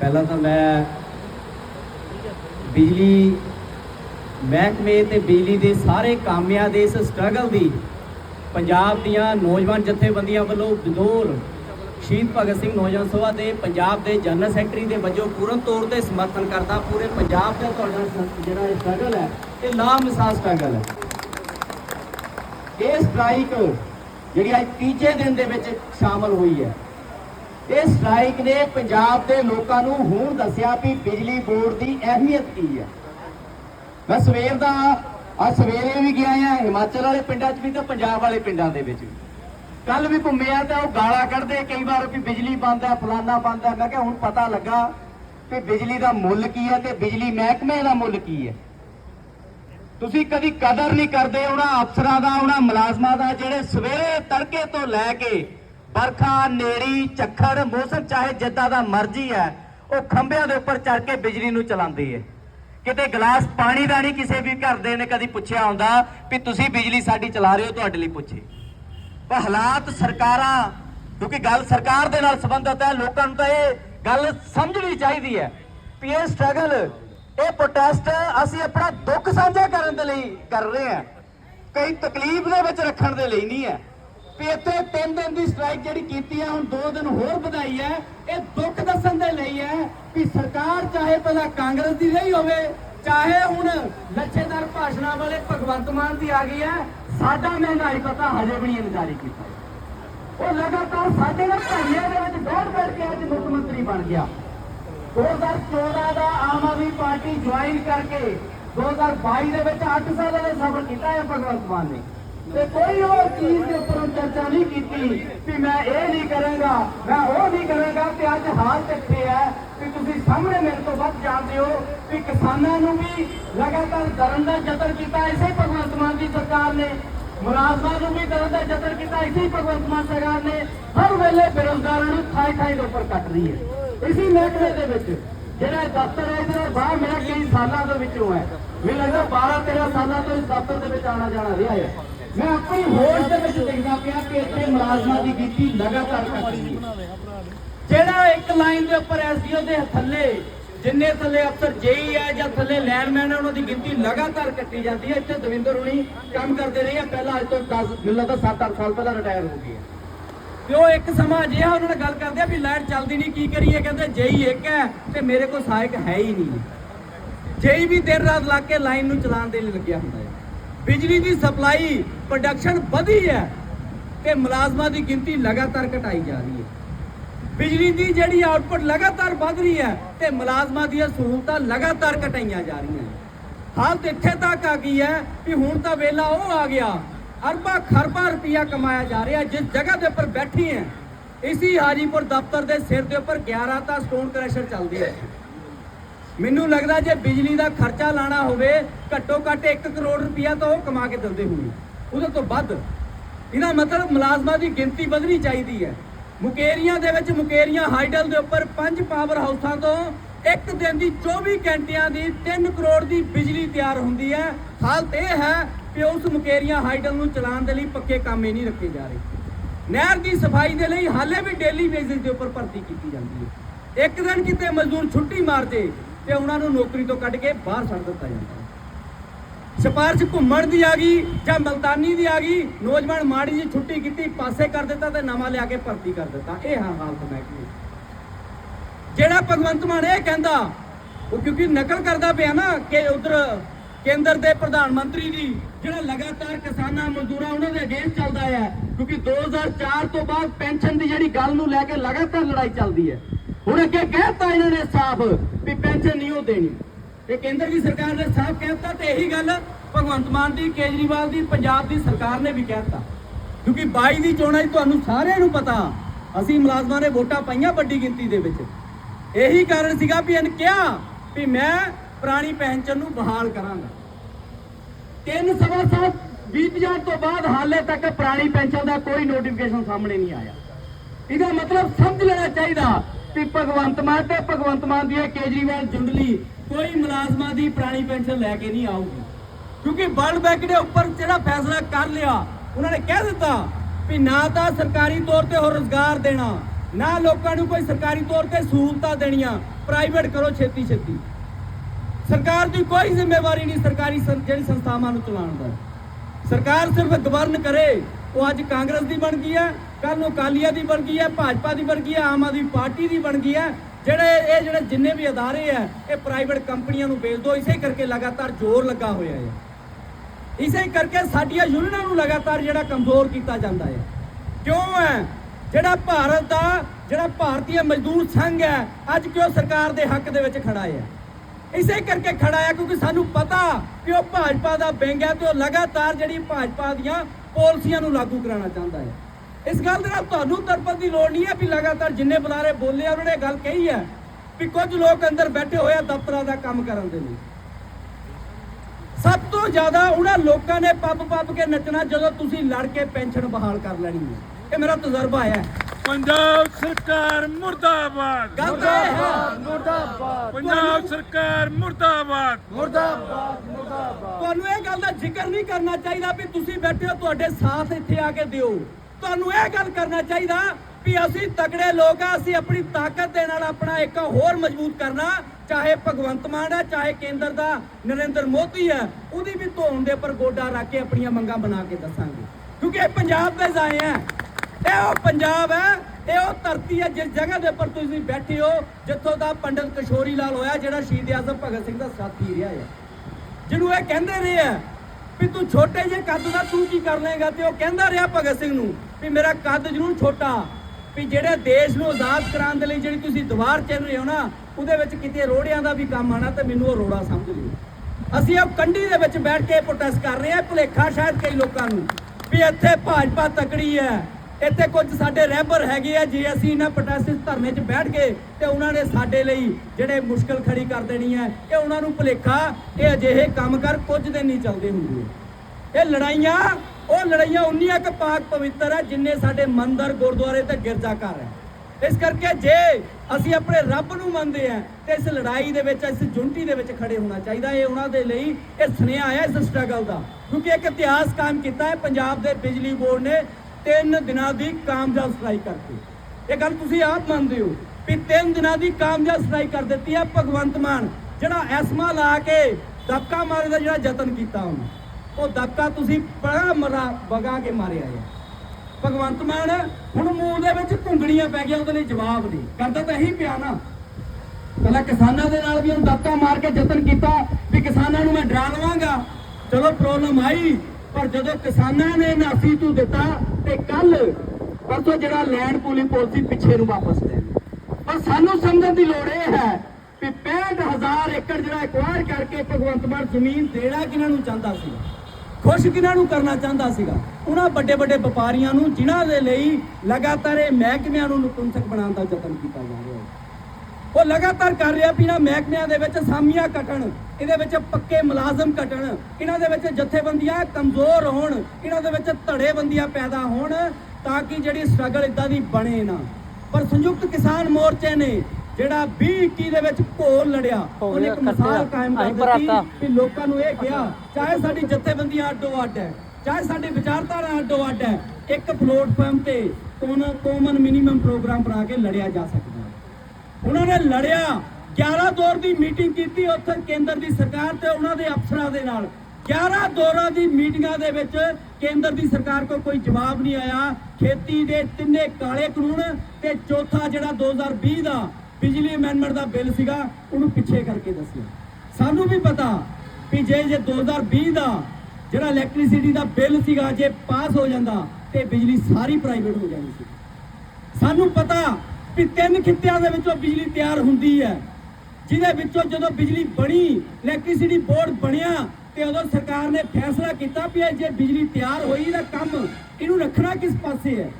ਪਹਿਲਾਂ ਤਾਂ ਮੈਂ ਬਿਜਲੀ ਮਹਿਕਮੇ ਤੇ ਬਿਜਲੀ ਦੇ ਸਾਰੇ ਕਾਮਿਆਂ ਦੇ ਇਸ ਸਟਰਗਲ ਦੀ ਪੰਜਾਬ ਦੀਆਂ ਨੌਜਵਾਨ ਜਥੇਬੰਦੀਆਂ ਵੱਲੋਂ ਬਦੌਰ ਸ਼ਹੀਦ ਭਗਤ ਸਿੰਘ ਨੌਜਵਾਨ ਸਭਾ ਦੇ ਪੰਜਾਬ ਦੇ ਜਨਰਲ ਸੈਕਟਰੀ ਦੇ ਵਜੋਂ ਪੂਰਨ ਤੌਰ ਤੇ ਸਮਰਥਨ ਕਰਦਾ ਪੂਰੇ ਪੰਜਾਬ ਦਾ ਤੁਹਾਡਾ ਜਿਹੜਾ ਇਹ ਸਟਰਗਲ ਹੈ, ਇਹ ਲਾਮਿਸਾਲ ਸਟਰਗਲ ਹੈ। ਇਹ ਸਟ੍ਰਾਈਕ ਜਿਹੜੀ ਅੱਜ ਤੀਜੇ ਦਿਨ ਦੇ ਵਿੱਚ ਸ਼ਾਮਲ ਹੋਈ ਹੈ। ਇਹ ਸਟ੍ਰਾਈਕ ਨੇ ਪੰਜਾਬ ਦੇ ਲੋਕਾਂ ਨੂੰ ਹੁਣ ਦੱਸਿਆ ਵੀ ਬਿਜਲੀ ਬੋਰਡ ਦੀ ਅਹਿਮੀਅਤ ਕੀ ਹੈ। ਮੈਂ ਸਵੇਰ ਦਾ, ਅੱਜ ਸਵੇਰੇ ਵੀ ਗਿਆ ਆ ਹਿਮਾਚਲ ਵਾਲੇ ਪਿੰਡਾਂ 'ਚ ਵੀ ਤੇ ਪੰਜਾਬ ਵਾਲੇ ਪਿੰਡਾਂ ਦੇ ਵਿੱਚ ਵੀ। ਕੱਲ ਵੀ ਘੁੰਮਿਆ ਤਾਂ ਉਹ ਗਾਲਾਂ ਕੱਢਦੇ ਕਈ ਵਾਰ ਵੀ ਬਿਜਲੀ ਬੰਦ ਹੈ, ਫਲਾਨਾ ਬੰਦ ਹੈ। ਮੈਂ ਕਿਹਾ ਹੁਣ ਪਤਾ ਲੱਗਾ ਕਿ ਬਿਜਲੀ ਦਾ ਮੁੱਲ ਕੀ ਹੈ ਤੇ ਬਿਜਲੀ ਮਹਿਕਮੇ ਦਾ ਮੁੱਲ ਕੀ ਹੈ। ਤੁਸੀਂ ਕਦੀ ਕਦਰ ਨਹੀਂ ਕਰਦੇ, ਉਹਨਾਂ ਅਫਸਰਾਂ ਦਾ, ਉਹਨਾਂ ਮੁਲਾਜ਼ਮਾਂ ਦਾ ਜਿਹੜੇ ਸਵੇਰੇ ਤੜਕੇ ਤੋਂ ਲੈ ਕੇ ਬਰਖਾ ਨੇੜੀ ਝੱਖੜ ਮੌਸਮ ਚਾਹੇ ਜਿੱਦਾਂ ਦਾ ਮਰਜ਼ੀ ਹੈ, ਉਹ ਖੰਭਿਆਂ ਦੇ ਉੱਪਰ ਚੜ ਕੇ ਬਿਜਲੀ ਨੂੰ ਚਲਾਉਂਦੀ ਹੈ। ਕਿਤੇ ਗਲਾਸ ਪਾਣੀ ਦਾ ਨਹੀਂ ਕਿਸੇ ਵੀ ਘਰ ਦੇ ਨੇ ਕਦੀ ਪੁੱਛਿਆ ਹੁੰਦਾ ਵੀ ਤੁਸੀਂ ਬਿਜਲੀ ਸਾਡੀ ਚਲਾ ਰਹੇ ਹੋ, ਤੁਹਾਡੇ ਲਈ ਪੁੱਛੇ। ਪਰ ਹਾਲਾਤ ਸਰਕਾਰਾਂ, ਕਿਉਂਕਿ ਗੱਲ ਸਰਕਾਰ ਦੇ ਨਾਲ ਸੰਬੰਧਿਤ ਹੈ, ਲੋਕਾਂ ਨੂੰ ਤਾਂ ਇਹ ਗੱਲ ਸਮਝਣੀ ਚਾਹੀਦੀ ਹੈ ਵੀ ਇਹ ਸਟਰਗਲ ਇਹ ਪ੍ਰੋਟੈਸਟ ਅਸੀਂ ਆਪਣਾ ਦੁੱਖ ਸਾਂਝਾ ਕਰਨ ਦੇ ਲਈ ਕਰ ਰਹੇ ਹਾਂ। ਕਈ ਤਕਲੀਫ ਦੇ ਵਿੱਚ ਰੱਖਣ ਦੇ ਲਈ ਨਹੀਂ ਹੈ। ਵੀ ਇੱਥੇ 3 ਦਿਨ ਦੀ ਸਟ੍ਰਾਈਕ ਜਿਹੜੀ ਕੀਤੀ ਹੈ ਹੁਣ 2 ਦਿਨ ਹੋਰ ਵਧਾਈ ਹੈ ਇਹ ਦੁੱਖ ਦੱਸਣ ਦੇ ਲਈ ਹੈ ਵੀ ਸਰਕਾਰ ਚਾਹੇ ਪਹਿਲਾਂ ਕਾਂਗਰਸ ਦੀ ਰਹੀ ਹੋਵੇ, ਚਾਹੇ ਹੁਣ ਲੱਛੇਦਾਰ ਭਾਸ਼ਣਾਂ ਵਾਲੇ ਭਗਵੰਤ ਮਾਨ ਦੀ ਆ ਗਈ ਹੈ ਸਾਡਾ ਮਹਿੰਗਾਈ ਪਤਾ, ਹਜੇ ਵੀ ਨਹੀਂ ਜਾਰੀ ਕੀਤਾ। ਉਹ ਲਗਾਤਾਰ ਸਾਡੇ ਨਾਲ ਧਰਨੇ ਦੇ ਵਿੱਚ ਬੈਠ ਬੈਠ ਕੇ ਅੱਜ ਮੁੱਖ ਮੰਤਰੀ ਬਣ ਗਿਆ। 2014 ਦਾ ਆਮ ਆਦਮੀ ਪਾਰਟੀ ਜੁਆਇਨ ਕਰਕੇ 2022 ਦੇ ਵਿੱਚ 8 ਸਾਲਾਂ ਦਾ ਸਫ਼ਰ ਕੀਤਾ ਹੈ ਭਗਵੰਤ ਮਾਨ ਨੇ। ਤੇ ਕੋਈ ਹੋਰ ਚੀਜ਼ ਦੇ ਉੱਪਰ ਚਰਚਾ ਨਹੀਂ ਕੀਤੀ ਵੀ ਮੈਂ ਇਹ ਨਹੀਂ ਕਰਾਂਗਾ, ਮੈਂ ਉਹ ਨਹੀਂ ਕਰਾਂਗਾ ਤੇ ਅੱਜ ਹਾਲ ਇੱਥੇ ਹੈ ਕਿ ਤੁਸੀਂ ਸਾਹਮਣੇ ਮੇਰੇ ਤੋਂ ਵੱਧ ਜਾਣਦੇ ਹੋ ਕਿ ਕਿਸਾਨਾਂ ਨੂੰ ਵੀ ਲਗਾਤਾਰ ਡਰਨ ਦਾ ਯਤਨ ਕੀਤਾ, ਇਸੇ ਭਗਵੰਤ ਮਾਨ ਦੀ ਸਰਕਾਰ ਨੇ, ਮੁਲਾਜ਼ਮਾਂ ਨੂੰ ਵੀ ਕਰਨ ਦਾ ਯਤਨ ਕੀਤਾ, ਇਸੇ ਭਗਵੰਤ ਮਾਨ ਸਰਕਾਰ ਨੇ, ਹਰ ਵੇਲੇ ਬੇਰੋਜ਼ਗਾਰਾਂ ਨੂੰ ਥਾਂ ਥਾਂ ਦੇ ਉੱਪਰ ਕੱਟ ਰਹੀ ਹੈ। ਇਸੇ ਮਹਿਕਮੇ ਦੇ ਵਿੱਚ ਜਿਹੜਾ ਦਫ਼ਤਰ ਹੈ ਇਹਦੇ ਬਾਹਰ ਮੇਰਾ ਕਈ ਸਾਲਾਂ ਦੇ ਵਿੱਚੋਂ ਹੈ, ਮੈਨੂੰ ਲੱਗਦਾ 12 13 ਸਾਲਾਂ ਤੋਂ ਇਸ ਦਫ਼ਤਰ ਦੇ ਵਿੱਚ ਆਣਾ ਜਾਣਾ ਰਿਹਾ ਹੈ। ਮੈਂ ਆਪਣੀ ਹੋਸ਼ ਦੇ ਵਿੱਚ ਦੇਖਦਾ ਪਿਆ ਕਿ ਇੱਥੇ ਮੁਲਾਜ਼ਮਾਂ ਦੀ ਗਿਣਤੀ ਲਗਾਤਾਰ ਘਟ ਰਹੀ ਹੈ। ਜਿਹੜਾ ਇੱਕ ਲਾਈਨ ਦੇ ਉੱਪਰ ਐਸਡੀਓ ਦੇ ਥੱਲੇ, ਜਿੰਨੇ ਥੱਲੇ ਅਫਸਰ ਜੇਈ ਹੈ ਜਾਂ ਥੱਲੇ ਲੈਂਡਮੈਨ ਹੈ, ਉਹਨਾਂ ਦੀ ਗਿਣਤੀ ਲਗਾਤਾਰ ਕੱਟੀ ਜਾਂਦੀ ਹੈ। ਇੱਥੇ ਦਵਿੰਦਰ ਹੁਣੀ ਕੰਮ ਕਰਦੇ ਰਹੇ ਆ। ਪਹਿਲਾਂ ਅੱਜ ਤੋਂ 10 ਮੈਨੂੰ ਲੱਗਦਾ 7-8 ਸਾਲ ਪਹਿਲਾਂ ਰਿਟਾਇਰ ਹੋ ਗਏ ਆ। ਤੇ ਉਹ ਇੱਕ ਸਮਾਂ ਅਜਿਹਾ ਉਹਨਾਂ ਨਾਲ ਗੱਲ ਕਰਦੇ ਆ ਵੀ ਲਾਈਟ ਚੱਲਦੀ ਨਹੀਂ, ਕੀ ਕਰੀਏ? ਕਹਿੰਦੇ ਜੇਈ ਇੱਕ ਹੈ ਤੇ ਮੇਰੇ ਕੋਲ ਸਹਾਇਕ ਹੈ ਹੀ ਨਹੀਂ। ਜੇਈ ਵੀ ਦਿਨ ਰਾਤ ਲਾ ਕੇ ਲਾਈਨ ਨੂੰ ਚਲਾਉਣ ਦੇ ਲਈ ਲੱਗਿਆ ਹੁੰਦਾ ਹੈ। ਬਿਜਲੀ ਦੀ ਸਪਲਾਈ ਪ੍ਰੋਡਕਸ਼ਨ ਵਧੀ ਹੈ ਤੇ ਮੁਲਾਜ਼ਮਾਂ ਦੀ ਗਿਣਤੀ ਲਗਾਤਾਰ ਘਟਾਈ ਜਾ ਰਹੀ ਹੈ। ਬਿਜਲੀ ਦੀ ਜਿਹੜੀ ਆਉਟਪੁੱਟ ਲਗਾਤਾਰ ਵਧ ਰਹੀ ਹੈ ਤੇ ਮੁਲਾਜ਼ਮਾਂ ਦੀਆਂ ਸਹੂਲਤਾਂ ਲਗਾਤਾਰ ਘਟਾਈਆਂ ਜਾ ਰਹੀਆਂ ਹਾਲਤ ਇੱਥੇ ਤੱਕ ਆ ਗਈ ਹੈ ਕਿ ਹੁਣ ਤਾਂ ਵੇਲਾ ਉਹ ਆ ਗਿਆ, ਅਰਬਾਂ ਖਰਬਾਂ ਰੁਪਇਆ ਕਮਾਇਆ ਜਾ ਰਿਹਾ, ਜਿਸ ਜਗ੍ਹਾ ਦੇ ਉੱਪਰ ਬੈਠੀ ਹੈ। ਇਸੀ ਹਾਜੀਪੁਰ ਦਫ਼ਤਰ ਦੇ ਸਿਰ ਦੇ ਉੱਪਰ 11 ਤਾਂ ਸਟੋਨ ਕ੍ਰਸ਼ਰ ਚੱਲਦੇ ਹੈ ਮੈਨੂੰ ਲੱਗਦਾ ਜੇ ਬਿਜਲੀ ਦਾ ਖਰਚਾ ਲਾਣਾ ਹੋਵੇ, ਘੱਟੋ ਘੱਟ 1 ਕਰੋੜ ਰੁਪਇਆ ਤਾਂ ਉਹ ਕਮਾ ਕੇ ਦਿੰਦੇ ਹੋਣਗੇ। ਉਹਦੇ ਤੋਂ ਵੱਧ। ਇਹਦਾ ਮਤਲਬ ਮੁਲਾਜ਼ਮਾਂ ਦੀ ਗਿਣਤੀ ਵਧਣੀ ਚਾਹੀਦੀ ਹੈ। ਮੁਕੇਰੀਆਂ ਦੇ ਵਿੱਚ ਮੁਕੇਰੀਆਂ ਹਾਈਡਲ ਦੇ ਉੱਪਰ ਪੰਜ ਪਾਵਰ ਹਾਊਸਾਂ ਤੋਂ ਇੱਕ ਦਿਨ ਦੀ 24 ਘੰਟਿਆਂ ਦੀ 3 ਕਰੋੜ ਦੀ ਬਿਜਲੀ ਤਿਆਰ ਹੁੰਦੀ ਹੈ। ਹਾਲਤ ਇਹ ਹੈ ਕਿ ਉਸ ਮੁਕੇਰੀਆਂ ਹਾਈਡਲ ਨੂੰ ਚਲਾਉਣ ਦੇ ਲਈ ਪੱਕੇ ਕੰਮ ਹੀ ਨਹੀਂ ਰੱਖੇ ਜਾ ਰਹੇ। ਨਹਿਰ ਦੀ ਸਫ਼ਾਈ ਦੇ ਲਈ ਹਾਲੇ ਵੀ ਡੇਲੀ ਬੇਸਿਸ ਦੇ ਉੱਪਰ ਭਰਤੀ ਕੀਤੀ ਜਾਂਦੀ ਹੈ। ਇੱਕ ਦਿਨ ਕਿਤੇ ਮਜ਼ਦੂਰ ਛੁੱਟੀ ਮਾਰ ਜੇ ਤੇ ਉਹਨਾਂ ਨੂੰ ਨੌਕਰੀ ਤੋਂ ਕੱਢ ਕੇ ਬਾਹਰ ਛੱਡ ਦਿੱਤਾ ਜਾਂਦਾ ਹੈ। ਸਿਫਾਰਸ਼ ਘੁੰਮਣ ਦੀ ਆ ਗਈ ਜਾਂ ਮਲਤਾਨੀ ਦੀ ਆ ਗਈ, ਨੌਜਵਾਨ ਮਾੜੀ ਜੀ ਛੁੱਟੀ ਕੀਤੀ, ਪਾਸੇ ਕਰ ਦਿੱਤਾ ਤੇ ਨਵਾਂ ਲਿਆ ਕੇ ਭਰਤੀ ਕਰ ਦਿੱਤਾ। ਇਹ ਹਾਂ ਹਾਲਤ ਮਹਿਕਮੇ ਜਿਹੜਾ ਭਗਵੰਤ ਮਾਨ ਇਹ ਕਹਿੰਦਾ, ਉਹ ਕਿਉਂਕਿ ਨਕਲ ਕਰਦਾ ਪਿਆ ਨਾ ਕਿ ਉਧਰ ਕੇਂਦਰ ਦੇ ਪ੍ਰਧਾਨ ਮੰਤਰੀ ਦੀ, ਜਿਹੜਾ ਲਗਾਤਾਰ ਕਿਸਾਨਾਂ, ਮਜ਼ਦੂਰਾਂ, ਉਹਨਾਂ ਦੇ ਅਗੇਂਸਟ ਚੱਲਦਾ ਹੈ ਕਿਉਂਕਿ 2004 ਤੋਂ ਬਾਅਦ ਪੈਨਸ਼ਨ ਦੀ ਜਿਹੜੀ ਗੱਲ ਨੂੰ ਲੈ ਕੇ ਲਗਾਤਾਰ ਲੜਾਈ ਚੱਲਦੀ ਹੈ। ਹੁਣ ਅੱਗੇ ਕਹਿਤਾ ਇਹਨਾਂ ਨੇ ਸਾਫ਼ ਵੀ ਪੈਨਸ਼ਨ ਨਹੀਂ ਉਹ ਦੇਣੀ। ਇਹ ਕੇਂਦਰ ਦੀ ਸਰਕਾਰ ਨੇ ਸਾਫ਼ ਕਹਿਤਾ ਤੇ ਇਹੀ ਗੱਲ ਭਗਵੰਤ ਮਾਨ ਦੀ, ਕੇਜਰੀਵਾਲ ਦੀ, ਪੰਜਾਬ ਦੀ ਸਰਕਾਰ ਨੇ ਵੀ ਕਹਿਤਾ। ਕਿਉਂਕਿ 22 ਦੀ ਚੋਣਾਂ 'ਚ ਤੁਹਾਨੂੰ ਸਾਰਿਆਂ ਨੂੰ ਪਤਾ, ਅਸੀਂ ਮੁਲਾਜ਼ਮਾਂ ਨੇ ਵੋਟਾਂ ਪਾਈਆਂ ਵੱਡੀ ਗਿਣਤੀ ਦੇ ਵਿੱਚ। ਇਹੀ ਕਾਰਨ ਸੀਗਾ ਵੀ ਇਹਨ ਕਿਹਾ ਵੀ ਮੈਂ ਪੁਰਾਣੀ ਪੈਨਸ਼ਨ ਨੂੰ ਬਹਾਲ ਕਰਾਂਗਾ। ਤਿੰਨ ਸਵਾ ਸਾਲ ਬੀਤ ਜਾਣ ਤੋਂ ਬਾਅਦ ਹਾਲੇ ਤੱਕ ਪੁਰਾਣੀ ਪੈਨਸ਼ਨ ਦਾ ਕੋਈ ਨੋਟੀਫਿਕੇਸ਼ਨ ਸਾਹਮਣੇ ਨਹੀਂ ਆਇਆ। ਇਹਦਾ ਮਤਲਬ ਸਮਝ ਲੈਣਾ ਚਾਹੀਦਾ ਵੀ ਭਗਵੰਤ ਮਾਨ ਤੇ ਭਗਵੰਤ ਮਾਨ ਦੀ ਇਹ ਕੇਜਰੀਵਾਲ ਜੁੰਡਲੀ ਕੋਈ ਮੁਲਾਜ਼ਮਾਂ ਦੀ ਪੁਰਾਣੀ ਪੈਨਸ਼ਨ ਲੈ ਕੇ ਨਹੀਂ ਆਊਗੀ। ਕਿਉਂਕਿ ਵਰਲਡ ਬੈਂਕ ਦੇ ਉੱਪਰ ਜਿਹੜਾ ਫੈਸਲਾ ਕਰ ਲਿਆ, ਉਹਨਾਂ ਨੇ ਕਹਿ ਦਿੱਤਾ ਵੀ ਨਾ ਤਾਂ ਸਰਕਾਰੀ ਤੌਰ ਤੇ ਉਹ ਰੋਜ਼ਗਾਰ ਦੇਣਾ, ਨਾ ਲੋਕਾਂ ਨੂੰ ਕੋਈ ਸਰਕਾਰੀ ਤੌਰ ਤੇ ਸਹੂਲਤਾਂ ਦੇਣੀਆਂ ਪ੍ਰਾਈਵੇਟ ਕਰੋ ਛੇਤੀ ਛੇਤੀ। ਸਰਕਾਰ ਦੀ ਕੋਈ ਜ਼ਿੰਮੇਵਾਰੀ ਨਹੀਂ ਸਰਕਾਰੀ ਜਿਹੜੀ ਸੰਸਥਾਵਾਂ ਨੂੰ ਚਲਾਉਣ ਦਾ। ਸਰਕਾਰ ਸਿਰਫ ਗਵਰਨ ਕਰੇ, ਉਹ ਅੱਜ ਕਾਂਗਰਸ ਦੀ ਬਣ ਗਈ ਹੈ ਕੱਲ ਨੂੰ ਅਕਾਲੀਆਂ ਦੀ ਬਣ ਗਈ ਹੈ, ਭਾਜਪਾ ਦੀ ਬਣ ਗਈ ਹੈ, ਆਮ ਆਦਮੀ ਪਾਰਟੀ ਦੀ ਬਣ ਗਈ ਹੈ। ਜਿਹੜੇ ਇਹ ਜਿਹੜੇ ਜਿੰਨੇ ਵੀ ਅਦਾਰੇ ਆ ਇਹ ਪ੍ਰਾਈਵੇਟ ਕੰਪਨੀਆਂ ਨੂੰ ਵੇਚ ਦੋ, ਇਸੇ ਕਰਕੇ ਲਗਾਤਾਰ ਜ਼ੋਰ ਲੱਗਾ ਹੋਇਆ ਹੈ। ਇਸੇ ਕਰਕੇ ਸਾਡੀਆਂ ਯੂਨੀਅਨਾਂ ਨੂੰ ਲਗਾਤਾਰ ਜਿਹੜਾ ਕਮਜ਼ੋਰ ਕੀਤਾ ਜਾਂਦਾ ਹੈ। ਕਿਉਂ ਹੈ? ਜਿਹੜਾ ਭਾਰਤ ਦਾ, ਜਿਹੜਾ ਭਾਰਤੀ ਮਜ਼ਦੂਰ ਸੰਘ ਹੈ, ਅੱਜ ਕਿਉਂ ਸਰਕਾਰ ਦੇ ਹੱਕ ਦੇ ਵਿੱਚ ਖੜਾ ਹੈ? ਇਸੇ ਕਰਕੇ ਖੜਾ ਹੈ ਕਿਉਂਕਿ ਸਾਨੂੰ ਪਤਾ ਕਿ ਉਹ ਭਾਜਪਾ ਦਾ ਬੈਂਗ ਹੈ ਤੇ ਉਹ ਲਗਾਤਾਰ ਜਿਹੜੀ ਭਾਜਪਾ ਦੀਆਂ ਪਾਲਿਸੀਆਂ ਨੂੰ ਲਾਗੂ ਕਰਾਉਣਾ ਚਾਹੁੰਦਾ ਹੈ। ਇਸ ਗੱਲ ਦੇ ਨਾਲ ਤੁਹਾਨੂੰ ਤਰਪਣ ਦੀ ਲੋੜ ਨਹੀਂ ਹੈ ਵੀ ਲਗਾਤਾਰ ਜਿੰਨੇ ਬੁਲਾਰੇ ਬੋਲੇ ਆ ਉਹਨਾਂ ਨੇ ਗੱਲ ਕਹੀ ਹੈ ਵੀ ਕੁਝ ਲੋਕ ਅੰਦਰ ਬੈਠੇ ਹੋਏ ਆ ਦਫ਼ਤਰਾਂ ਦਾ ਕੰਮ ਕਰਨ ਦੇ ਲਈ। ਸਭ ਤੋਂ ਜ਼ਿਆਦਾ ਉਹਨਾਂ ਲੋਕਾਂ ਨੇ ਪੱਬ ਪੱਬ ਕੇ ਨੱਚਣਾ ਜਦੋਂ ਤੁਸੀਂ ਲੜ ਕੇ ਪੈਨਸ਼ਨ ਬਹਾਲ ਕਰ ਲੈਣੀ ਹੈ। ਇਹ ਮੇਰਾ ਤਜਰਬਾ ਹੈ। ਪੰਜਾਬ ਸਰਕਾਰ ਮੁਰਦਾਬਾਦ। ਇਹ ਹੈ। ਪੰਜਾਬ ਸਰਕਾਰ ਮੁਰਦਾਬਾਦ। ਤੁਹਾਨੂੰ ਇਹ ਗੱਲ ਦਾ ਜ਼ਿਕਰ ਨਹੀਂ ਕਰਨਾ ਚਾਹੀਦਾ ਵੀ ਤੁਸੀਂ ਬੈਠੇ ਹੋ ਤੁਹਾਡੇ ਸਾਥ ਇੱਥੇ ਆ ਕੇ ਦਿਓ। ਤੁਹਾਨੂੰ ਇਹ ਗੱਲ ਕਰਨਾ ਚਾਹੀਦਾ ਵੀ ਅਸੀਂ ਤਕੜੇ ਲੋਕ ਆ, ਅਸੀਂ ਆਪਣੀ ਤਾਕਤ ਦੇ ਨਾਲ ਆਪਣਾ ਇੱਕ ਹੋਰ ਮਜ਼ਬੂਤ ਕਰਨਾ, ਚਾਹੇ ਭਗਵੰਤ ਮਾਨ ਹੈ ਚਾਹੇ ਕੇਂਦਰ ਦਾ ਨਰਿੰਦਰ ਮੋਦੀ ਹੈ ਉਹਦੀ ਵੀ ਧੋਣ ਦੇ ਉੱਪਰ ਗੋਡਾ ਰੱਖ ਕੇ ਆਪਣੀਆਂ ਮੰਗਾਂ ਬਣਾ ਕੇ ਦੱਸਾਂਗੇ। ਕਿਉਂਕਿ ਇਹ ਪੰਜਾਬ ਦੇ ਜ਼ਾਏ ਹੈ ਇਹ ਉਹ ਪੰਜਾਬ ਹੈ ਇਹ ਉਹ ਧਰਤੀ ਹੈ ਜਿਸ ਜਗ੍ਹਾ ਦੇ ਉੱਪਰ ਤੁਸੀਂ ਬੈਠੇ ਹੋ, ਜਿੱਥੋਂ ਦਾ ਪੰਡਤ ਕਿਸ਼ੋਰੀ ਲਾਲ ਹੋਇਆ, ਜਿਹੜਾ ਸ਼ਹੀਦ ਆਜ਼ਮ ਭਗਤ ਸਿੰਘ ਦਾ ਸਾਥੀ ਰਿਹਾ ਹੈ ਜਿਹਨੂੰ ਇਹ ਕਹਿੰਦੇ ਰਹੇ ਆ ਵੀ ਤੂੰ ਛੋਟੇ ਜਿਹੇ ਕੱਦ ਦਾ ਤੂੰ ਕੀ ਕਰ ਲੇਗਾ ਤੇ ਉਹ ਕਹਿੰਦਾ ਰਿਹਾ ਭਗਤ ਸਿੰਘ ਨੂੰ ਵੀ ਮੇਰਾ ਕੱਦ ਜ਼ਰੂਰ ਛੋਟਾ। ਵੀ ਜਿਹੜੇ ਦੇਸ਼ ਨੂੰ ਆਜ਼ਾਦ ਕਰਾਉਣ ਦੇ ਲਈ ਜਿਹੜੀ ਤੁਸੀਂ ਦੀਵਾਰ ਚੱਲ ਰਹੇ ਹੋ ਨਾ, ਉਹਦੇ ਵਿੱਚ ਕਿਤੇ ਰੋੜਿਆਂ ਦਾ ਵੀ ਕੰਮ ਆਣਾ ਤੇ ਮੈਨੂੰ ਉਹ ਰੋੜਾ ਸਮਝ ਲਿਓ। ਅਸੀਂ ਉਹ ਕੰਢੀ ਦੇ ਵਿੱਚ ਬੈਠ ਕੇ ਪ੍ਰੋਟੈਸਟ ਕਰ ਰਹੇ ਹਾਂ, ਭੁਲੇਖਾ ਸ਼ਾਇਦ ਕਈ ਲੋਕਾਂ ਨੂੰ, ਵੀ ਇੱਥੇ ਭਾਜਪਾ ਤਕੜੀ ਹੈ। ਇੱਥੇ ਕੁਝ ਸਾਡੇ ਰਹਿਬਰ ਹੈਗੇ ਆ, ਜੇ ਅਸੀਂ ਇਹਨਾਂ ਪ੍ਰੋਟੈਸਟ ਧਰਨੇ 'ਚ ਬੈਠ ਗਏ, ਤੇ ਉਹਨਾਂ ਨੇ ਸਾਡੇ ਲਈ ਜਿਹੜੇ ਮੁਸ਼ਕਲ ਖੜੀ ਕਰ ਦੇਣੀ ਹੈ, ਇਹ ਉਹਨਾਂ ਨੂੰ ਭੁਲੇਖਾ, ਇਹ ਅਜਿਹੇ ਕੰਮ ਕਰ ਕੁਝ ਦਿਨ ਨਹੀਂ ਚੱਲਦੇ ਹੁੰਦੇ। ਇਹ ਲੜਾਈਆਂ, ਉਹ ਲੜਾਈਆਂ ਉਨੀਆਂ ਕੁ ਪਾਕ ਪਵਿੱਤਰ ਹੈ ਜਿੰਨੇ ਸਾਡੇ ਮੰਦਰ ਗੁਰਦੁਆਰੇ ਤੇ ਗਿਰਜਾ ਘਰ ਹੈ। ਇਸ ਕਰਕੇ ਜੇ ਅਸੀਂ ਆਪਣੇ ਰੱਬ ਨੂੰ ਮੰਨਦੇ ਆ ਤੇ ਇਸ ਲੜਾਈ ਦੇ ਵਿੱਚ, ਇਸ ਜੁਨਟੀ ਦੇ ਵਿੱਚ ਖੜੇ ਹੋਣਾ ਚਾਹੀਦਾ ਇਹ ਉਹਨਾਂ ਦੇ ਲਈ ਇਹ ਸੁਨੇਹਾ ਹੈ ਇਸ ਸਟਰਗਲ ਦਾ। ਕਿਉਂਕਿ ਇੱਕ ਇਤਿਹਾਸ ਕਾਇਮ ਕੀਤਾ ਹੈ, ਪੰਜਾਬ ਦੇ ਬਿਜਲੀ ਬੋਰਡ ਨੇ ਤਿੰਨ ਦਿਨਾਂ ਦੀ ਕਾਮਯਾਬ ਸਟ੍ਰਾਈਕ ਕਰਕੇ ਇਹ ਗੱਲ ਤੁਸੀਂ ਆਪ ਮੰਨਦੇ ਹੋ ਵੀ ਤਿੰਨ ਦਿਨਾਂ ਦੀ ਕਾਮਯਾਬ ਸਟ੍ਰਾਈਕ ਕਰ ਦਿੱਤੀ ਹੈ ਭਗਵੰਤ ਮਾਨ, ਜਿਹੜਾ ਐਸਮਾ ਲਾ ਕੇ ਦਬਕਾ ਮਾਰਨ ਦਾ ਜਿਹੜਾ ਯਤਨ ਕੀਤਾ ਉਹਨੇ। ਉਹ ਦਬਕਾ ਤੁਸੀਂ ਬੜਾ ਮਰਾ ਵਗਾ ਕੇ ਮਾਰਿਆ ਹੈ। ਭਗਵੰਤ ਮਾਨ ਹੁਣ ਮੂੰਹ ਦੇ ਵਿੱਚ ਘੁੰਗਣੀਆਂ ਪੈ ਗਈਆਂ, ਉਹਦੇ ਲਈ ਜਵਾਬ ਨਹੀਂ। ਕਰਦਾ ਤਾਂ ਇਹੀ ਪਿਆ ਨਾ। ਪਹਿਲਾਂ ਕਿਸਾਨਾਂ ਦੇ ਨਾਲ ਵੀ ਉਹਨੂੰ ਦਬਕਾ ਮਾਰ ਕੇ ਯਤਨ ਕੀਤਾ ਵੀ ਕਿਸਾਨਾਂ ਨੂੰ ਮੈਂ ਡਰਾ ਲਵਾਂਗਾ। ਚਲੋ ਪ੍ਰੋਬਲਮ ਆਈ। ਪਰ ਜਦੋਂ ਕਿਸਾਨਾਂ ਨੇ ਨਾਸੀ ਤੂੰ ਦਿੱਤਾ ਤੇ ਕੱਲ ਪਰਸੋਂ ਜਿਹੜਾ ਲੈਂਡ ਪੂਲਿੰਗ ਪਾਲਿਸੀ ਪਿੱਛੇ ਨੂੰ ਵਾਪਸ ਲੈ ਪਰ ਸਾਨੂੰ ਸਮਝਣ ਦੀ ਲੋੜ ਇਹ ਹੈ ਵੀ 65000 ਏਕੜ ਜਿਹੜਾ ਐਕਵਾਇਰ ਕਰਕੇ ਭਗਵੰਤ ਮਾਨ ਜ਼ਮੀਨ ਦੇਣਾ ਕਿਹਨਾਂ ਨੂੰ ਚਾਹੁੰਦਾ ਸੀ? ਖੁਸ਼ ਕਿਹਨਾਂ ਨੂੰ ਕਰਨਾ ਚਾਹੁੰਦਾ ਸੀਗਾ? ਉਹਨਾਂ ਵੱਡੇ ਵੱਡੇ ਵਪਾਰੀਆਂ ਨੂੰ, ਜਿਨ੍ਹਾਂ ਦੇ ਲਈ ਲਗਾਤਾਰ ਇਹ ਮਹਿਕਮਿਆਂ ਨੂੰ ਨਪੁੰਸਕ ਬਣਾਉਣ ਦਾ ਯਤਨ ਕੀਤਾ ਜਾ ਰਿਹਾ ਹੈ। ਉਹ ਲਗਾਤਾਰ ਕਰ ਰਿਹਾ ਵੀ ਨਾ ਮਹਿਕਮਿਆਂ ਦੇ ਵਿੱਚ ਸਾਮੀਆਂ ਘਟਣ ਇਹਦੇ ਵਿੱਚ ਪੱਕੇ ਮੁਲਾਜ਼ਮ ਘਟਣ ਇਹਨਾਂ ਦੇ ਵਿੱਚ ਜਥੇਬੰਦੀਆਂ ਕਮਜ਼ੋਰ ਹੋਣ ਇਹਨਾਂ ਦੇ ਵਿੱਚ ਧੜੇਬੰਦੀਆਂ ਪੈਦਾ ਹੋਣ ਤਾਂ ਕਿ ਜਿਹੜੀ ਸਟਰਗਲ ਇਦਾਂ ਦੀ ਬਣੇ ਨਾ। ਪਰ ਸੰਯੁਕਤ ਕਿਸਾਨ ਮੋਰਚੇ ਨੇ ਜਿਹੜਾ 2021 ਦੇ ਵਿੱਚ ਘੋਲ ਲੜਿਆ ਉਹਨੇ ਇੱਕ ਮਿਸਾਲ ਕਾਇਮ ਕਰ ਦਿੱਤੀ ਕਿ ਲੋਕਾਂ ਨੂੰ ਇਹ ਕਿਹਾ ਚਾਹੇ ਸਾਡੀ ਜਥੇਬੰਦੀਆਂ ਅੱਡੋ ਅੱਡ ਹੈ ਚਾਹੇ ਸਾਡੀ ਵਿਚਾਰਧਾਰਾ ਅੱਡੋ ਅੱਡ ਹੈ ਇੱਕ ਪਲੇਟਫਾਰਮ ਤੇ ਕਾਮਨ ਮਿਨੀਮਮ ਪ੍ਰੋਗਰਾਮ ਬਣਾ ਕੇ ਲੜਿਆ ਜਾ ਸਕਦਾ ਉਹਨਾਂ ਨੇ ਲੜਿਆ। 11 ਦੌਰ ਦੀ ਮੀਟਿੰਗ ਕੀਤੀ ਉੱਥੇ ਕੇਂਦਰ ਦੀ ਸਰਕਾਰ ਤੇ ਉਹਨਾਂ ਦੇ ਅਫਸਰਾਂ ਦੇ ਨਾਲ। 11 ਦੌਰਾਂ ਦੀ ਮੀਟਿੰਗਾਂ ਦੇ ਵਿੱਚ ਕੇਂਦਰ ਦੀ ਸਰਕਾਰ ਕੋਲ ਕੋਈ ਜਵਾਬ ਨਹੀਂ ਆਇਆ। ਖੇਤੀ ਦੇ ਤਿੰਨੇ ਕਾਲੇ ਕਾਨੂੰਨ ਤੇ ਚੌਥਾ ਜਿਹੜਾ 2020 ਦਾ ਬਿਜਲੀ ਅਮੈਂਡਮੈਂਟ ਦਾ ਬਿੱਲ ਸੀਗਾ, ਉਹਨੂੰ ਪਿੱਛੇ ਕਰਕੇ ਦੱਸਿਆ। ਸਾਨੂੰ ਵੀ ਪਤਾ ਵੀ ਜੇ ਜੇ 2020 ਦਾ ਜਿਹੜਾ ਇਲੈਕਟ੍ਰਿਸਿਟੀ ਦਾ ਬਿੱਲ ਸੀਗਾ, ਜੇ ਪਾਸ ਹੋ ਜਾਂਦਾ ਤੇ ਬਿਜਲੀ ਸਾਰੀ ਪ੍ਰਾਈਵੇਟ ਹੋ ਜਾਣੀ ਸੀ। ਸਾਨੂੰ ਪਤਾ ਵੀ ਤਿੰਨ ਖਿੱਤਿਆਂ ਦੇ ਵਿੱਚੋਂ ਬਿਜਲੀ ਤਿਆਰ ਹੁੰਦੀ ਹੈ। ਜਿਹਦੇ ਵਿੱਚੋਂ ਜਦੋਂ ਬਿਜਲੀ ਬਣੀ ਇਲੈਕਟ੍ਰਿਸਿਟੀ ਬੋਰਡ ਬਣਿਆ, ਤੇ ਉਦੋਂ ਸਰਕਾਰ ਨੇ ਫੈਸਲਾ ਕੀਤਾ ਵੀ ਜੇ ਬਿਜਲੀ ਤਿਆਰ ਹੋਈ ਦਾ ਕੰਮ ਇਹਨੂੰ ਰੱਖਣਾ ਕਿਸ ਪਾਸੇ ਹੈ?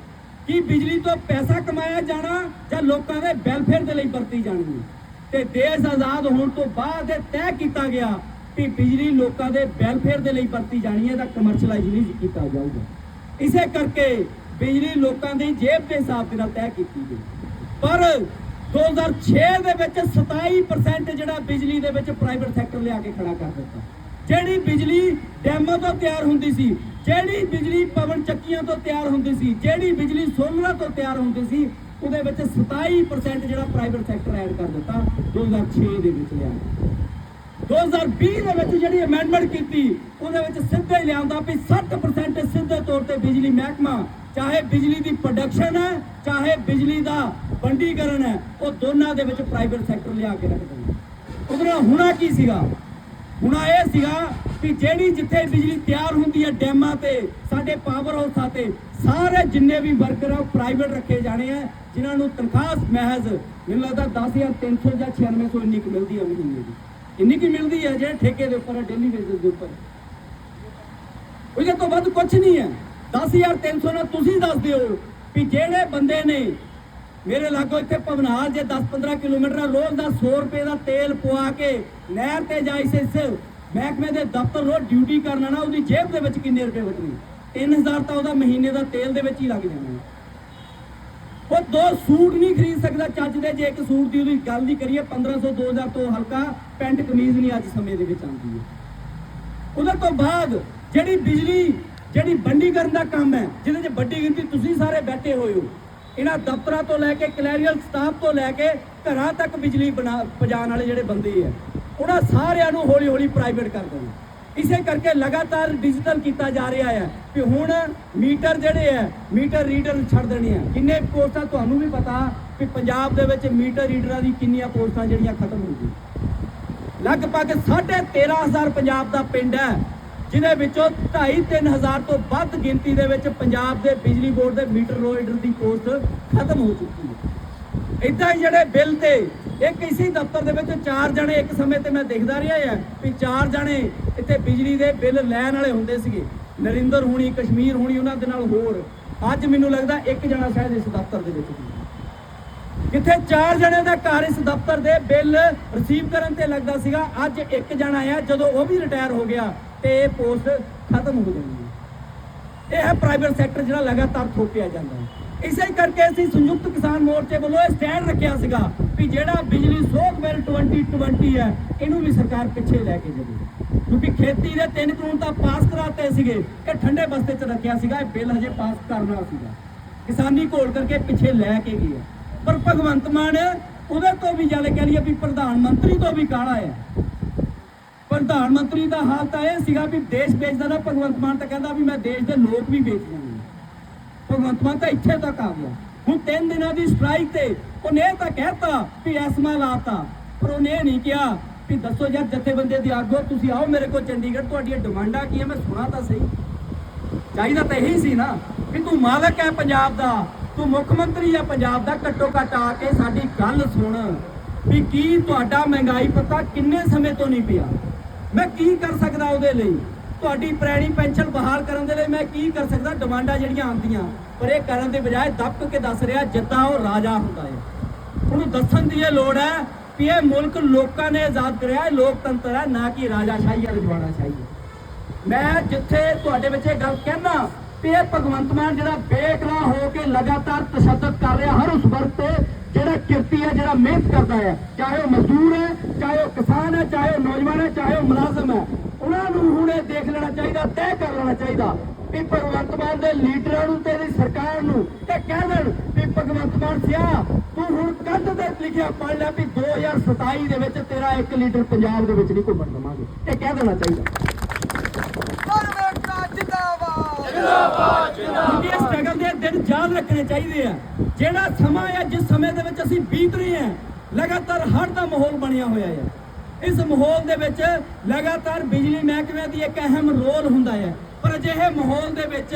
ਕੀ ਬਿਜਲੀ ਤੋਂ ਪੈਸਾ ਕਮਾਇਆ ਜਾਣਾ ਜਾਂ ਲੋਕਾਂ ਦੇ ਵੈਲਫੇਅਰ ਦੇ ਲਈ ਵਰਤੀ ਜਾਣੀ ਹੈ? ਤੇ ਦੇਸ਼ ਆਜ਼ਾਦ ਹੋਣ ਤੋਂ ਬਾਅਦ ਇਹ ਤੈਅ ਕੀਤਾ ਗਿਆ ਕਿ ਬਿਜਲੀ ਲੋਕਾਂ ਦੇ ਵੈਲਫੇਅਰ ਦੇ ਲਈ ਵਰਤੀ ਜਾਣੀ ਹੈ ਤਾਂ ਕਮਰਸ਼ੀਅਲਾਈਜ਼ ਨਹੀਂ ਕੀਤਾ ਜਾਊਗਾ। ਇਸੇ ਕਰਕੇ ਬਿਜਲੀ ਲੋਕਾਂ ਦੀ ਜੇਬ ਦੇ ਹਿਸਾਬ ਦੇ ਨਾਲ ਤੈਅ ਕੀਤੀ ਗਈ। ਪਰ 2006 ਦੇ ਵਿੱਚ 27% ਜਿਹੜਾ ਬਿਜਲੀ ਦੇ ਵਿੱਚ ਪ੍ਰਾਈਵੇਟ ਸੈਕਟਰ ਲਿਆ ਕੇ ਖੜਾ ਕਰ ਦਿੱਤਾ। ਜਿਹੜੀ ਬਿਜਲੀ ਡੈਮਾਂ ਤੋਂ ਤਿਆਰ ਹੁੰਦੀ ਸੀ, ਜਿਹੜੀ ਬਿਜਲੀ ਪਵਨ ਚੱਕੀਆਂ ਤੋਂ ਤਿਆਰ ਹੁੰਦੀ ਸੀ, ਜਿਹੜੀ ਬਿਜਲੀ ਸੋਲਰਾਂ ਤੋਂ ਤਿਆਰ ਹੁੰਦੀ ਸੀ, ਉਹਦੇ ਵਿੱਚ 27% ਜਿਹੜਾ ਪ੍ਰਾਈਵੇਟ ਸੈਕਟਰ ਐਡ ਕਰ ਦਿੱਤਾ 2006 ਦੇ ਵਿੱਚ ਲਿਆ 2020 ਦੇ ਵਿੱਚ ਜਿਹੜੀ ਅਮੈਂਡਮੈਂਟ ਕੀਤੀ, ਉਹਦੇ ਵਿੱਚ ਸਿੱਧਾ ਹੀ ਲਿਆਂਦਾ ਵੀ 60% ਸਿੱਧੇ ਤੌਰ ਤੇ ਬਿਜਲੀ ਮਹਿਕਮਾ, ਚਾਹੇ ਬਿਜਲੀ ਦੀ ਪ੍ਰੋਡਕਸ਼ਨ ਹੈ, ਚਾਹੇ ਬਿਜਲੀ ਦਾ ਵੰਡੀਕਰਨ ਹੈ, ਉਹ ਦੋਨਾਂ ਦੇ ਵਿੱਚ ਪ੍ਰਾਈਵੇਟ ਸੈਕਟਰ ਲਿਆ ਕੇ ਰੱਖ ਦਿੰਦਾ ਉਹਦੇ ਨਾਲ ਹੁਣਾ ਕੀ ਸੀਗਾ? ਹੁਣਾ ਇਹ ਸੀਗਾ ਕਿ ਜਿਹੜੀ ਜਿੱਥੇ ਬਿਜਲੀ ਤਿਆਰ ਹੁੰਦੀ ਹੈ ਡੈਮਾਂ ਤੇ, ਸਾਡੇ ਪਾਵਰ ਹਾਊਸਾਂ ਤੇ, ਸਾਰੇ ਜਿੰਨੇ ਵੀ ਵਰਕਰ ਆ ਪ੍ਰਾਈਵੇਟ ਰੱਖੇ ਜਾਣੇ ਆ, ਜਿਨ੍ਹਾਂ ਨੂੰ ਤਨਖਾਹ ਮਹਿਜ਼ ਮੈਨੂੰ ਲੱਗਦਾ 10300 ਜਾਂ 9600 ਇੰਨੀ ਕੁ ਮਿਲਦੀ ਹੈ ਮਹੀਨੇ ਦੀ। ਇੰਨੀ ਕੁ ਮਿਲਦੀ ਹੈ ਜਿਹੜੇ ਠੇਕੇ ਦੇ ਉੱਪਰ ਹੈ ਡੇਲੀ ਬੇਸਿਸ ਦੇ ਉੱਪਰ। ਉਹਦੇ ਤੋਂ ਵੱਧ ਕੁਝ ਨਹੀਂ ਹੈ। 10300 ਨਾਲ ਤੁਸੀਂ ਦੱਸ ਦਿਓ ਵੀ ਜਿਹੜੇ ਬੰਦੇ ਨੇ ਮੇਰੇ ਲਾਗੋ ਇੱਥੇ ਭਵਨਾਲ ਜੇ 10-15 ਕਿਲੋਮੀਟਰ ਰੋਜ਼ ਦਾ 100 ਰੁਪਏ ਦਾ ਤੇਲ ਪਵਾ ਕੇ ਨਹਿਰ ਤੇ ਜਾਈ ਸੇ ਮਹਿਕਮੇ ਦੇ ਦਫ਼ਤਰ ਰੋਜ਼ ਡਿਊਟੀ ਕਰਨਾ ਨਾ ਉਹਦੀ ਜੇਬ ਦੇ ਵਿੱਚ ਕਿੰਨੇ ਰੁਪਏ ਬਚਣੇ? 3000 ਤਾਂ ਉਹਦਾ ਮਹੀਨੇ ਦਾ ਤੇਲ ਦੇ ਵਿੱਚ ਹੀ ਲੱਗ ਜਾਣਾ। ਉਹ ਦੋ ਸੂਟ ਨਹੀਂ ਖਰੀਦ ਸਕਦਾ ਚੱਜ ਦੇ, ਜੇ ਇੱਕ ਸੂਟ ਦੀ ਉਹਦੀ ਗੱਲ ਨਹੀਂ ਕਰੀਏ 1500 2000 ਤੋਂ ਹਲਕਾ ਪੈਂਟ ਕਮੀਜ਼ ਨਹੀਂ ਅੱਜ ਸਮੇਂ ਦੇ ਵਿੱਚ ਆਉਂਦੀ ਹੈ। ਉਹਦੇ ਤੋਂ ਬਾਅਦ ਜਿਹੜੀ ਬਿਜਲੀ, ਜਿਹੜੀ ਵੰਡੀਕਰਨ ਦਾ ਕੰਮ ਹੈ, ਜਿਹਦੇ 'ਚ ਵੱਡੀ ਗਿਣਤੀ ਤੁਸੀਂ ਸਾਰੇ ਬੈਠੇ ਹੋਏ ਹੋ ਇਹਨਾਂ ਦਫ਼ਤਰਾਂ ਤੋਂ ਲੈ ਕੇ ਕਲੈਰੀਅਲ ਸਟਾਫ ਤੋਂ ਲੈ ਕੇ ਘਰਾਂ ਤੱਕ ਬਿਜਲੀ ਬਣਾ ਪਹੁੰਚਾਉਣ ਵਾਲੇ ਜਿਹੜੇ ਬੰਦੇ ਹੈ ਉਹਨਾਂ ਸਾਰਿਆਂ ਨੂੰ ਹੌਲੀ ਹੌਲੀ ਪ੍ਰਾਈਵੇਟ ਕਰ ਦੇਣਾ। ਇਸੇ ਕਰਕੇ ਲਗਾਤਾਰ ਡਿਜੀਟਲ ਕੀਤਾ ਜਾ ਰਿਹਾ ਹੈ ਕਿ ਹੁਣ ਮੀਟਰ ਜਿਹੜੇ ਹੈ ਮੀਟਰ ਰੀਡਰ ਛੱਡ ਦੇਣੇ ਆ। ਕਿੰਨੇ ਪੋਸਟਾਂ ਤੁਹਾਨੂੰ ਵੀ ਪਤਾ ਕਿ ਪੰਜਾਬ ਦੇ ਵਿੱਚ ਮੀਟਰ ਰੀਡਰਾਂ ਦੀ ਕਿੰਨੀਆਂ ਪੋਸਟਾਂ ਜਿਹੜੀਆਂ ਖਤਮ ਹੋ ਗਈਆਂ। ਲਗਭਗ 13500 ਪੰਜਾਬ ਦਾ ਪਿੰਡ ਹੈ। ਜਿਹਦੇ ਵਿੱਚੋਂ 2.5-3000 ਤੋਂ ਵੱਧ ਗਿਣਤੀ ਦੇ ਵਿੱਚ ਪੰਜਾਬ ਦੇ ਬਿਜਲੀ ਬੋਰਡ ਦੇ ਮੀਟਰ ਰੋਡਰ ਦੀ ਪੋਸਟ ਖਤਮ ਹੋ ਚੁੱਕੀ ਹੈ। ਇਦਾਂ ਹੀ ਜਿਹੜੇ ਬਿੱਲ ਤੇ ਇੱਕ ਇਸੇ ਦਫ਼ਤਰ ਦੇ ਵਿੱਚ ਚਾਰ ਜਣੇ ਇੱਕ ਸਮੇਂ ਤੇ ਮੈਂ ਦੇਖਦਾ ਰਿਹਾ ਹਾਂ ਵੀ ਚਾਰ ਜਣੇ ਇੱਥੇ ਬਿਜਲੀ ਦੇ ਬਿੱਲ ਲੈਣ ਵਾਲੇ ਹੁੰਦੇ ਸੀਗੇ। ਨਰਿੰਦਰ ਹੁਣੀ, ਕਸ਼ਮੀਰ ਹੁਣੀ, ਉਹਨਾਂ ਦੇ ਨਾਲ ਹੋਰ। ਅੱਜ ਮੈਨੂੰ ਲੱਗਦਾ ਇੱਕ ਜਣਾ ਸ਼ਾਇਦ ਇਸ ਦਫ਼ਤਰ ਦੇ ਵਿੱਚ ਸੀ। ਕਿੱਥੇ ਚਾਰ ਜਣੇ ਦਾ ਘਰ ਇਸ ਦਫ਼ਤਰ ਦੇ ਬਿੱਲ ਰਿਸੀਵ ਕਰਨ ਤੇ ਲੱਗਦਾ ਸੀਗਾ, ਅੱਜ ਇੱਕ ਜਣਾ ਆਇਆ, ਜਦੋਂ ਉਹ ਵੀ ਰਿਟਾਇਰ ਹੋ ਗਿਆ ਤੇ ਪੋਸਟ ਖਤਮ ਹੋ ਜਾਂਦੀ ਇਹ ਹੈ ਪ੍ਰਾਈਵੇਟ ਸੈਕਟਰ ਜਿਹੜਾ ਲਗਾਤਾਰ ਥੋਪਿਆ ਜਾਂਦਾ ਹੈ। ਇਸੇ ਕਰਕੇ ਅਸੀਂ ਸੰਯੁਕਤ ਕਿਸਾਨ ਮੋਰਚੇ ਵੱਲੋਂ ਇਹ ਸਟੈਂਡ ਰੱਖਿਆ ਸੀਗਾ ਵੀ ਜਿਹੜਾ ਬਿਜਲੀ ਸੋਧ ਬਿੱਲ 2020 ਹੈ, ਇਹਨੂੰ ਵੀ ਸਰਕਾਰ ਪਿੱਛੇ ਲੈ ਕੇ ਜਾਵੇ। ਕਿਉਂਕਿ ਖੇਤੀ ਦੇ ਤਿੰਨ ਕਾਨੂੰਨ ਤਾਂ ਪਾਸ ਕਰਾਤੇ ਸੀਗੇ ਇਹ ਠੰਡੇ ਬਸਤੇ 'ਚ ਰੱਖਿਆ ਸੀਗਾ, ਇਹ ਬਿੱਲ ਹਜੇ ਪਾਸ ਕਰਨਾ ਸੀਗਾ। ਕਿਸਾਨੀ ਘੋਲ ਕਰਕੇ ਪਿੱਛੇ ਲੈ ਕੇ ਗਿਆ। ਪਰ ਭਗਵੰਤ ਮਾਨ ਉਹਦੇ ਤੋਂ ਵੀ ਜਾਲੇ ਕਹਿ ਲਈਏ ਵੀ ਪ੍ਰਧਾਨ ਮੰਤਰੀ ਤੋਂ ਵੀ ਕਾਲਾ ਹੈ। ਪ੍ਰਧਾਨ ਮੰਤਰੀ ਦਾ ਹਾਲ ਤਾਂ ਇਹ ਸੀਗਾ ਵੀ ਦੇਸ਼ ਵੇਚਦਾ ਨਾ ਭਗਵੰਤ ਮਾਨ ਤਾਂ ਕਹਿੰਦਾ ਵੀ ਮੈਂ ਦੇਸ਼ ਦੇ ਲੋਕ ਵੀ ਵੇਚ ਜਾਣੇ ਭਗਵੰਤ ਮਾਨ ਤਾਂ ਇੱਥੇ ਤੱਕ ਆ ਗਿਆ। ਹੁਣ ਤਿੰਨ ਦਿਨਾਂ ਦੀ ਸਟ੍ਰਾਈਕ ਤੇ ਉਹਨੇ ਇਹ ਤਾਂ ਕਹਿਤਾ ਵੀ ਐਸਮਾ ਲਾਤਾ ਪਰ ਉਹਨੇ ਇਹ ਨਹੀਂ ਕਿਹਾ ਵੀ ਦੱਸੋ ਯਾਰ ਜਥੇਬੰਦੇ ਦੀ ਆਗੋ, ਤੁਸੀਂ ਆਓ ਮੇਰੇ ਕੋਲ ਚੰਡੀਗੜ੍ਹ, ਤੁਹਾਡੀਆਂ ਡਿਮਾਂਡਾਂ ਕੀ ਹੈ ਮੈਂ ਸੁਣਾ ਤਾਂ ਸਹੀ। ਚਾਹੀਦਾ ਤਾਂ ਇਹੀ ਸੀ ਨਾ ਕਿ ਤੂੰ ਮਾਲਕ ਹੈ ਪੰਜਾਬ ਦਾ, ਤੂੰ ਮੁੱਖ ਮੰਤਰੀ ਹੈ ਪੰਜਾਬ ਦਾ, ਘੱਟੋ ਘੱਟ ਆ ਕੇ ਸਾਡੀ ਗੱਲ ਸੁਣ ਵੀ ਕੀ ਤੁਹਾਡਾ ਮਹਿੰਗਾਈ ਪਤਾ ਕਿੰਨੇ ਸਮੇਂ ਤੋਂ ਨਹੀਂ ਪਿਆ? ਮੈਂ ਕੀ ਕਰ ਸਕਦਾ ਉਹਦੇ ਲਈ? ਤੁਹਾਡੀ ਪੁਰਾਣੀ ਪੈਨਸ਼ਨ ਬਹਾਲ ਕਰਨ ਦੇ ਲਈ ਮੈਂ ਕੀ ਕਰ ਸਕਦਾ? ਡਿਮਾਂਡਾਂ ਜਿਹੜੀਆਂ ਆਉਂਦੀਆਂ, ਪਰ ਇਹ ਕਰਨ ਦੇ ਬਜਾਏ ਦੱਬ ਕੇ ਦੱਸ ਰਿਹਾ, ਜਿੱਦਾਂ ਉਹ ਰਾਜਾ ਹੁੰਦਾ ਹੈ। ਉਹਨੂੰ ਦੱਸਣ ਦੀ ਇਹ ਲੋੜ ਹੈ ਕਿ ਇਹ ਮੁਲਕ ਲੋਕਾਂ ਨੇ ਆਜ਼ਾਦ ਕਰਿਆ ਹੈ ਲੋਕਤੰਤਰ ਹੈ, ਨਾ ਕਿ ਰਾਜਾਸ਼ਾਹੀ ਹੈ ਰਜਵਾੜਾਸ਼ਾਹੀ ਹੈ ਮੈਂ ਜਿੱਥੇ ਤੁਹਾਡੇ ਵਿੱਚ ਇਹ ਗੱਲ ਕਹਿਣਾ ਕਿ ਇਹ ਭਗਵੰਤ ਮਾਨ ਜਿਹੜਾ ਬੇਕਲਾ ਹੋ ਕੇ ਲਗਾਤਾਰ ਤਸ਼ੱਦਦ ਕਰ ਰਿਹਾ, ਹਰ ਉਸ ਵਰਗ ਤੇ ਜਿਹੜਾ ਕਿਰਤੀ ਹੈ ਜਿਹੜਾ ਮਿਹਨਤ ਕਰਦਾ ਹੈ ਚਾਹੇ ਉਹ ਮਜ਼ਦੂਰ ਹੈ ਚਾਹੇ ਉਹ ਕਿਸਾਨ ਹੈ ਚਾਹੇ ਉਹ ਨੌਜਵਾਨ ਹੈ ਚਾਹੇ ਉਹ ਮੁਲਾਜ਼ਮ ਹੈ ਉਹਨਾਂ ਨੂੰ ਹੁਣ ਇਹ ਦੇਖ ਲੈਣਾ ਚਾਹੀਦਾ ਤੈਅ ਕਰ ਲੈਣਾ ਚਾਹੀਦਾ ਵੀ ਭਗਵੰਤ ਮਾਨ ਦੇ ਲੀਡਰਾਂ ਨੂੰ ਤੇ ਇਹਦੀ ਸਰਕਾਰ ਨੂੰ ਇਹ ਕਹਿ ਦੇਣ ਵੀ ਭਗਵੰਤ ਮਾਨ ਸਿਆ ਤੂੰ ਹੁਣ ਕੰਧ ਤੇ ਲਿਖਿਆ ਪੜ ਲੈ ਵੀ 2027 ਦੇ ਵਿੱਚ ਤੇਰਾ ਇੱਕ ਲੀਡਰ ਪੰਜਾਬ ਦੇ ਵਿੱਚ ਨਹੀਂ ਘੁੰਮਣ ਦਵਾਂਗੇ। ਇਹ ਕਹਿ ਦੇਣਾ ਚਾਹੀਦਾ। ਪਰਮੇਸ਼ਰ ਜਿੰਦਾਬਾਦ ਕਿਉਂਕਿ ਇਸ ਸਟਰਗਲ ਦੇ ਦਿਨ ਯਾਦ ਰੱਖਣੇ ਚਾਹੀਦੇ ਆ। ਜਿਹੜਾ ਸਮਾਂ ਹੈ, ਜਿਸ ਸਮੇਂ ਦੇ ਵਿੱਚ ਅਸੀਂ ਬੀਤ ਰਹੇ ਹਾਂ, ਲਗਾਤਾਰ ਹੜ੍ਹ ਦਾ ਮਾਹੌਲ ਬਣਿਆ ਹੋਇਆ ਹੈ। ਇਸ ਮਾਹੌਲ ਦੇ ਵਿੱਚ ਲਗਾਤਾਰ ਬਿਜਲੀ ਮਹਿਕਮੇ ਦੀ ਇੱਕ ਅਹਿਮ ਰੋਲ ਹੁੰਦਾ ਹੈ। ਪਰ ਅਜਿਹੇ ਮਾਹੌਲ ਦੇ ਵਿੱਚ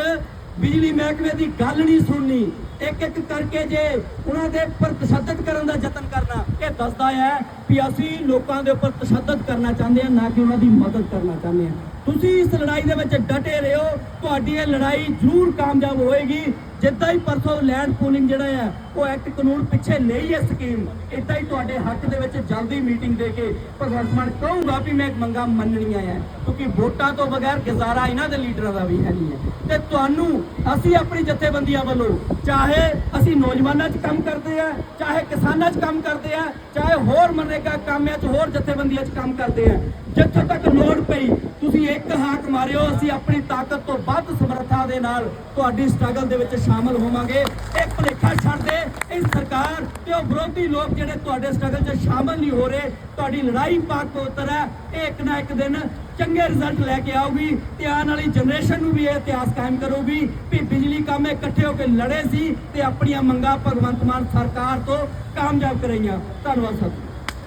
ਬਿਜਲੀ ਮਹਿਕਮੇ ਦੀ ਗੱਲ ਨਹੀਂ ਸੁਣਨੀ। ਇੱਕ ਇੱਕ ਕਰਕੇ ਜੇ ਉਹਨਾਂ ਦੇ ਉੱਪਰ ਤਸ਼ੱਦਦ ਕਰਨ ਦਾ ਯਤਨ ਕਰਨਾ, ਇਹ ਦੱਸਦਾ ਹੈ ਕਿ ਅਸੀਂ ਲੋਕਾਂ ਦੇ ਉੱਪਰ ਤਸ਼ੱਦਦ ਕਰਨਾ ਚਾਹੁੰਦੇ ਹਾਂ, ਨਾ ਕਿ ਉਹਨਾਂ ਦੀ ਮਦਦ ਕਰਨਾ ਚਾਹੁੰਦੇ ਹਾਂ। ਤੁਸੀਂ ਇਸ ਲੜਾਈ ਦੇ ਵਿੱਚ ਡਟੇ ਰਹੋ ਤੁਹਾਡੀ ਇਹ ਲੜਾਈ ਜ਼ਰੂਰ ਕਾਮਯਾਬ ਹੋਏਗੀ। ਜਿੱਦਾਂ ਹੀ ਪਰਸੋਂ ਲੈਂਡ ਪੂਲਿੰਗ ਜਿਹੜਾ ਹੈ ਉਹ ਐਕਟ ਕਾਨੂੰਨ ਪਿੱਛੇ ਲਈ ਹੈ ਸਕੀਮ ਇਦਾਂ ਹੀ ਤੁਹਾਡੇ ਹੱਕ ਦੇ ਵਿੱਚ ਜਲਦੀ ਮੀਟਿੰਗ ਦੇ ਕੇ ਭਗਵੰਤ ਮਾਨ ਕਹੂੰਗਾ ਵੀ ਮੈਂ ਮੰਗਾਂ ਮੰਨਣੀਆਂ ਹੈ ਕਿਉਂਕਿ ਵੋਟਾਂ ਤੋਂ ਬਗੈਰ ਗੁਜ਼ਾਰਾ ਇਹਨਾਂ ਦੇ ਲੀਡਰਾਂ ਦਾ ਵੀ ਹੈ ਨਹੀਂ ਹੈ। ਤੇ ਤੁਹਾਨੂੰ, ਅਸੀਂ ਆਪਣੀ ਜਥੇਬੰਦੀਆਂ ਵੱਲੋਂ, ਚਾਹੇ ਅਸੀਂ ਨੌਜਵਾਨਾਂ 'ਚ ਕੰਮ ਕਰਦੇ ਆ, ਚਾਹੇ ਕਿਸਾਨਾਂ 'ਚ ਕੰਮ ਕਰਦੇ ਆ, ਚਾਹੇ ਹੋਰ ਮਨਰੇਗਾ ਕਾਮਿਆਂ 'ਚ ਹੋਰ ਜਥੇਬੰਦੀਆਂ 'ਚ ਕੰਮ ਕਰਦੇ ਆ ਜਿੱਥੇ ਤੱਕ ਲੋੜ ਪਈ, ਤੁਸੀਂ ਇੱਕ ਹਾਕ ਮਾਰਿਓ, ਅਸੀਂ ਆਪਣੀ ਤਾਕਤ ਤੋਂ ਵੱਧ ਸਮਰੱਥਾ ਦੇ ਨਾਲ ਤੁਹਾਡੀ ਸਟਰਗਲ ਦੇ ਵਿੱਚ ਸ਼ਾਮਲ ਹੋਵਾਂਗੇ। ਇਹ ਭੁਲੇਖਾ ਛੱਡ ਦੇ, ਇਹ ਸਰਕਾਰ ਤੇ ਉਹ ਵਿਰੋਧੀ ਲੋਕ ਜਿਹੜੇ ਤੁਹਾਡੇ ਸਟਰਗਲ 'ਚ ਸ਼ਾਮਲ ਨਹੀਂ ਹੋ ਰਹੇ, ਤੁਹਾਡੀ ਲੜਾਈ ਪਾਕ ਪਵਿੱਤਰ ਹੈ, ਇਹ ਇੱਕ ਨਾ ਇੱਕ ਦਿਨ ਚੰਗੇ ਰਿਜ਼ਲਟ ਲੈ ਕੇ ਆਊਗੀ ਤੇ ਆਉਣ ਵਾਲੀ ਜਨਰੇਸ਼ਨ ਨੂੰ ਵੀ ਇਹ ਇਤਿਹਾਸ ਕਾਇਮ ਕਰੂਗੀ ਵੀ ਬਿਜਲੀ ਕੰਮ ਇਕੱਠੇ ਹੋ ਕੇ ਲੜੇ ਸੀ ਤੇ ਆਪਣੀਆਂ ਮੰਗਾਂ ਭਗਵੰਤ ਮਾਨ ਸਰਕਾਰ ਤੋਂ ਕਾਮਯਾਬ ਕਰਾਈਆਂ। ਧੰਨਵਾਦ ਸਰ।